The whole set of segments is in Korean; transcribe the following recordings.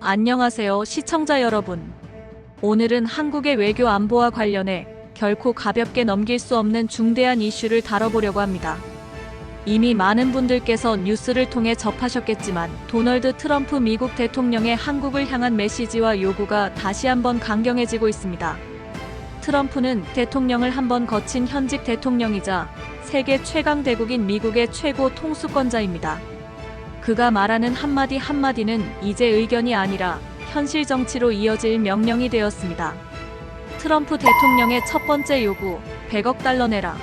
안녕하세요, 시청자 여러분. 오늘은 한국의 외교 안보와 관련해 결코 가볍게 넘길 수 없는 중대한 이슈를 다뤄보려고 합니다. 이미 많은 분들께서 뉴스를 통해 접하셨겠지만 도널드 트럼프 미국 대통령의 한국을 향한 메시지와 요구가 다시 한번 강경해지고 있습니다. 트럼프는 대통령을 한번 거친 현직 대통령이자 세계 최강 대국인 미국의 최고 통수권자입니다. 그가 말하는 한마디 한마디는 이제 의견이 아니라 현실 정치로 이어질 명령이 되었습니다. 트럼프 대통령의 첫 번째 요구, 100억 달러 내라.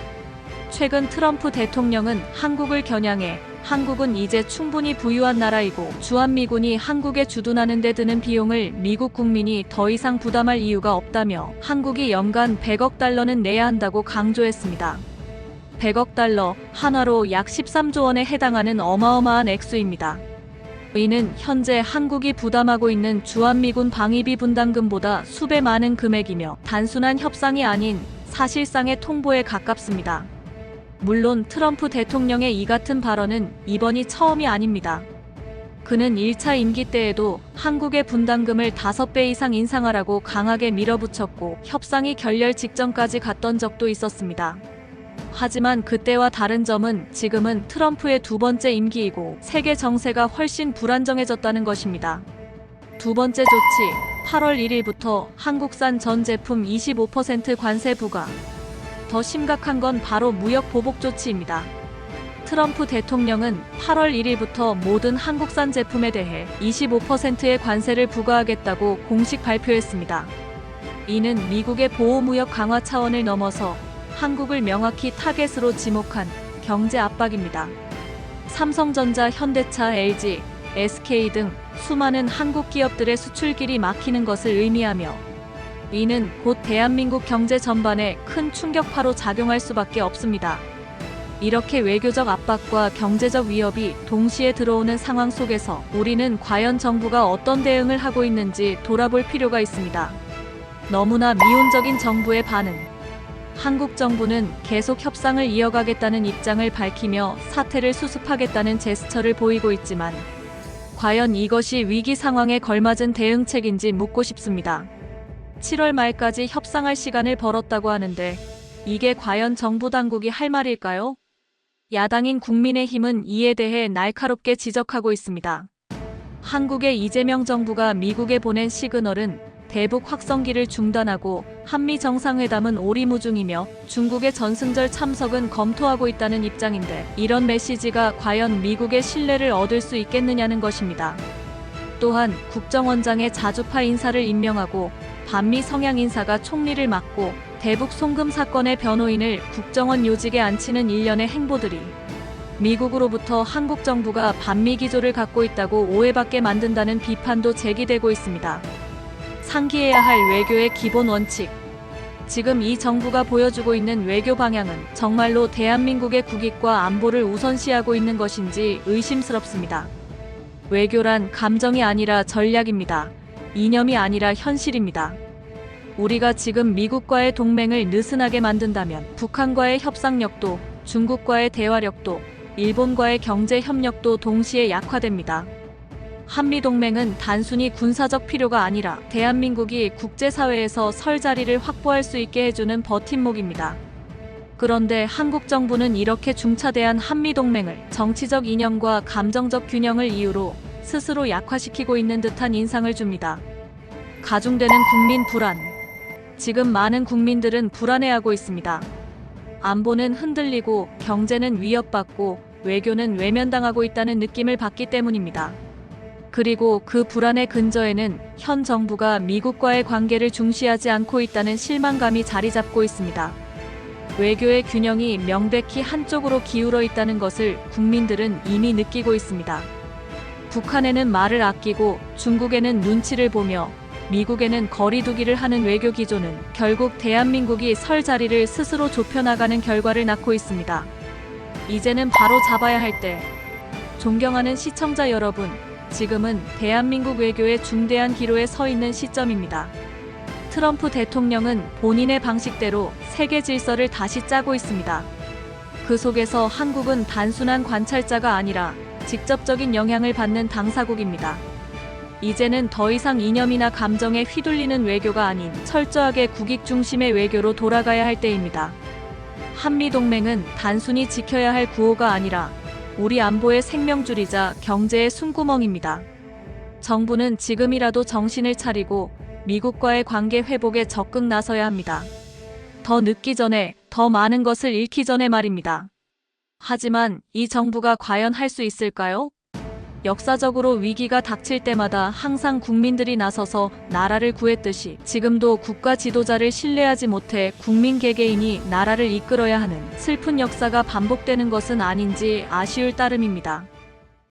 최근 트럼프 대통령은 한국을 겨냥해 한국은 이제 충분히 부유한 나라이고 주한미군이 한국에 주둔하는 데 드는 비용을 미국 국민이 더 이상 부담할 이유가 없다며 한국이 연간 100억 달러는 내야 한다고 강조했습니다. 100억 달러, 한화로 약 13조 원에 해당하는 어마어마한 액수입니다. 이는 현재 한국이 부담하고 있는 주한미군 방위비 분담금보다 수배 많은 금액이며 단순한 협상이 아닌 사실상의 통보에 가깝습니다. 물론 트럼프 대통령의 이 같은 발언은 이번이 처음이 아닙니다. 그는 1차 임기 때에도 한국의 분담금을 5배 이상 인상하라고 강하게 밀어붙였고 협상이 결렬 직전까지 갔던 적도 있었습니다. 하지만 그때와 다른 점은 지금은 트럼프의 두 번째 임기이고 세계 정세가 훨씬 불안정해졌다는 것입니다. 두 번째 조치, 8월 1일부터 한국산 전 제품 25% 관세 부과. 더 심각한 건 바로 무역 보복 조치입니다. 트럼프 대통령은 8월 1일부터 모든 한국산 제품에 대해 25%의 관세를 부과하겠다고 공식 발표했습니다. 이는 미국의 보호무역 강화 차원을 넘어서 한국을 명확히 타겟으로 지목한 경제 압박입니다. 삼성전자, 현대차, LG, SK 등 수많은 한국 기업들의 수출길이 막히는 것을 의미하며 이는 곧 대한민국 경제 전반에 큰 충격파로 작용할 수밖에 없습니다. 이렇게 외교적 압박과 경제적 위협이 동시에 들어오는 상황 속에서 우리는 과연 정부가 어떤 대응을 하고 있는지 돌아볼 필요가 있습니다. 너무나 미온적인 정부의 반응. 한국 정부는 계속 협상을 이어가겠다는 입장을 밝히며 사태를 수습하겠다는 제스처를 보이고 있지만 과연 이것이 위기 상황에 걸맞은 대응책인지 묻고 싶습니다. 7월 말까지 협상할 시간을 벌었다고 하는데 이게 과연 정부 당국이 할 말일까요? 야당인 국민의힘은 이에 대해 날카롭게 지적하고 있습니다. 한국의 이재명 정부가 미국에 보낸 시그널은 대북 확성기를 중단하고 한미 정상회담은 오리무중이며 중국의 전승절 참석은 검토하고 있다는 입장인데 이런 메시지가 과연 미국의 신뢰를 얻을 수 있겠느냐는 것입니다. 또한 국정원장의 자주파 인사를 임명하고 반미 성향 인사가 총리를 맡고 대북 송금 사건의 변호인을 국정원 요직에 앉히는 일련의 행보들이 미국으로부터 한국 정부가 반미 기조를 갖고 있다고 오해받게 만든다는 비판도 제기되고 있습니다. 상기해야 할 외교의 기본 원칙. 지금 이 정부가 보여주고 있는 외교 방향은 정말로 대한민국의 국익과 안보를 우선시하고 있는 것인지 의심스럽습니다. 외교란 감정이 아니라 전략입니다. 이념이 아니라 현실입니다. 우리가 지금 미국과의 동맹을 느슨하게 만든다면 북한과의 협상력도 중국과의 대화력도 일본과의 경제 협력도 동시에 약화됩니다. 한미동맹은 단순히 군사적 필요가 아니라 대한민국이 국제사회에서 설 자리를 확보할 수 있게 해주는 버팀목입니다. 그런데 한국 정부는 이렇게 중차대한 한미동맹을 정치적 이념과 감정적 균형을 이유로 스스로 약화시키고 있는 듯한 인상을 줍니다. 가중되는 국민 불안. 지금 많은 국민들은 불안해하고 있습니다. 안보는 흔들리고 경제는 위협받고 외교는 외면당하고 있다는 느낌을 받기 때문입니다. 그리고 그 불안의 근저에는 현 정부가 미국과의 관계를 중시하지 않고 있다는 실망감이 자리 잡고 있습니다. 외교의 균형이 명백히 한쪽으로 기울어 있다는 것을 국민들은 이미 느끼고 있습니다. 북한에는 말을 아끼고 중국에는 눈치를 보며 미국에는 거리두기를 하는 외교 기조는 결국 대한민국이 설 자리를 스스로 좁혀나가는 결과를 낳고 있습니다. 이제는 바로 잡아야 할 때. 존경하는 시청자 여러분, 지금은 대한민국 외교의 중대한 기로에 서 있는 시점입니다. 트럼프 대통령은 본인의 방식대로 세계 질서를 다시 짜고 있습니다. 그 속에서 한국은 단순한 관찰자가 아니라 직접적인 영향을 받는 당사국입니다. 이제는 더 이상 이념이나 감정에 휘둘리는 외교가 아닌 철저하게 국익 중심의 외교로 돌아가야 할 때입니다. 한미동맹은 단순히 지켜야 할 구호가 아니라 우리 안보의 생명줄이자 경제의 숨구멍입니다. 정부는 지금이라도 정신을 차리고 미국과의 관계 회복에 적극 나서야 합니다. 더 늦기 전에, 더 많은 것을 잃기 전에 말입니다. 하지만 이 정부가 과연 할 수 있을까요? 역사적으로 위기가 닥칠 때마다 항상 국민들이 나서서 나라를 구했듯이 지금도 국가 지도자를 신뢰하지 못해 국민 개개인이 나라를 이끌어야 하는 슬픈 역사가 반복되는 것은 아닌지 아쉬울 따름입니다.